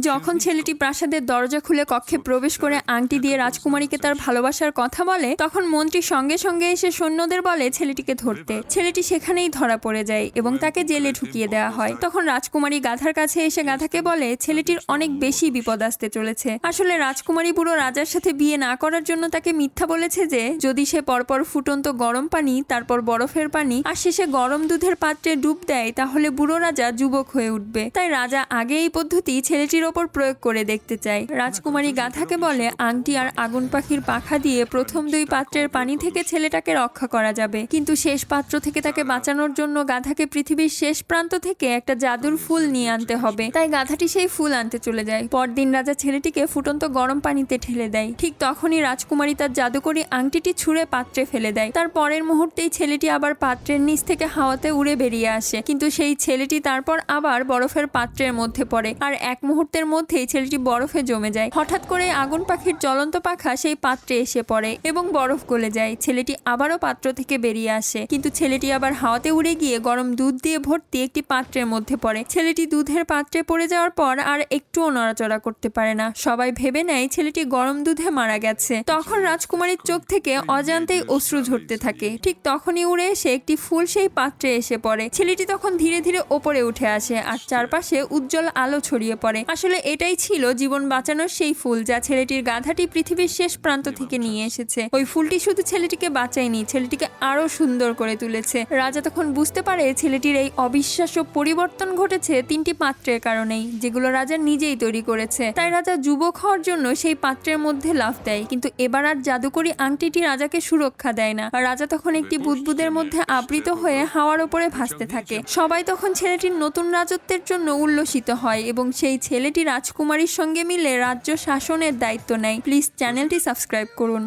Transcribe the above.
যখন ছেলেটি প্রাসাদের দরজা খুলে কক্ষে প্রবেশ করে আংটি দিয়ে রাজকুমারীকে তার ভালোবাসার কথা বলে, তখন মন্ত্রী সঙ্গে সঙ্গে এসে সৈন্যদের বলে ছেলেটিকে ধরতে। ছেলেটি সেখানেই ধরা পড়ে যায় এবং তাকে জেলে ঢুকিয়ে দেওয়া হয়। তখন রাজকুমারী গাধার কাছে এসে গাধাকে বলে, ছেলেটির অনেক বেশি বিপদ আসতে চলেছে। আসলে রাজকুমারী বুড়ো রাজার সাথে বিয়ে না করার জন্য তাকে মিথ্যা বলেছে যে, যদি সে পরপর ফুটন্ত গরম পানি, তারপর বরফের পানি, আর শেষে গরম দুধের পাত্রে ডুব দেয়, তাহলে বুড়ো রাজা যুবক হয়ে উঠবে। তাই রাজা আগে এই পদ্ধতি ছেলেটির ওপর প্রয়োগ করে দেখতে চায় রাজকুমারী গাধাকে বলে, আংটি আর আগুন পাখির পাখা দিয়ে প্রথম দুই পাত্রের পানি থেকে ছেলেটাকে রক্ষা করা যাবে। কিন্তু শেষ পাত্র থেকে তাকে বাঁচানোর জন্য গাধাকে পৃথিবীর শেষ প্রান্ত থেকে একটা জাদুর ফুল নিয়ে আনতে হবে। তাই গাধাটি সেই ফুল আনতে চলে যায়। পরদিন রাজা ছেলেটিকে ফুটন্ত গরম পানিতে ঠেলে দেয়। ঠিক তখনই রাজকুমারী তার জাদুকরি আংটিটি ছুঁড়ে পাত্রে ফেলে দেয়। তার পরের মুহূর্তেই ছেলেটি আবার পাত্রের নিচ থেকে হাওয়াতে উড়ে বেরিয়ে আসে। কিন্তু সেই ছেলেটি তারপর আবার বরফের পাত্রের মধ্যে পড়ে। আর এক মুহূর্তের মধ্যেই ছেলেটি বরফে জমে যায়। হঠাৎ করে আগুন পাখির জ্বলন্ত পাখা সেই পাত্রে এসে পড়ে এবং বরফ গলে যায়। ছেলেটি আবারও পাত্র থেকে বেরিয়ে আসে। কিন্তু ছেলেটি আবার হাওয়াতে উড়ে গিয়ে গরম দুধ দিয়ে ভর্তি একটি পাত্রের মধ্যে পড়ে। ছেলেটি দুধের পাত্রে পড়ে যাওয়ার পর আর একটুও নড়াচড়া করতে পারে না। সবাই ভেবে নেয় ছেলেটি গরম দুধে মারা গেছে। তখন রাজকুমারীর চোখ থেকে অজান্তেই অশ্রু ঝরতে থাকে। ঠিক তখনই উড়ে এসে একটি ফুল সেই পাত্রে এসে পড়ে। ছেলেটি তখন ধীরে ধীরে ওপরে উঠে আসে আর চারপাশে উজ্জ্বল আলো ছড়িয়ে পড়ে। আসলে এটাই ছিল জীবন বাঁচানোর সেই ফুল যা ছেলেটির গাধাটি পৃথিবীর শেষ প্রান্ত থেকে নিয়ে এসেছে। ওই ফুলটি শুধু ছেলেটিকে বাঁচায়নি ছেলেটিকে আরও সুন্দর করে তুলেছে। রাজা তখন বুঝতে পারে ছেলেটির এই অবিশ্বাস্য পরিবর্তন ঘটেছে তিনটি পাত্রের কারণেই যেগুলো রাজা নিজেই তৈরি করেছে। তাই রাজা যুবক হওয়ার জন্য সেই পাত্রের মধ্যে লাফ দেয়। কিন্তু এবার আর জাদুকরি আংটিটি রাজাকে সুরক্ষা দেয় না। আর রাজা তখন একটি বুদবুদের মধ্যে আবৃত হয়ে হাওয়ার ওপরে ভাসতে থাকে। সবাই তখন ছেলেটির নতুন রাজত্বের জন্য উল্লসিত হয় এবং সেই ছেলেটি রাজকুমারীর সঙ্গে মিলে রাজ্য শাসনের দায়িত্ব নেয়। প্লিজ চ্যানেলটি সাবস্ক্রাইব করুন।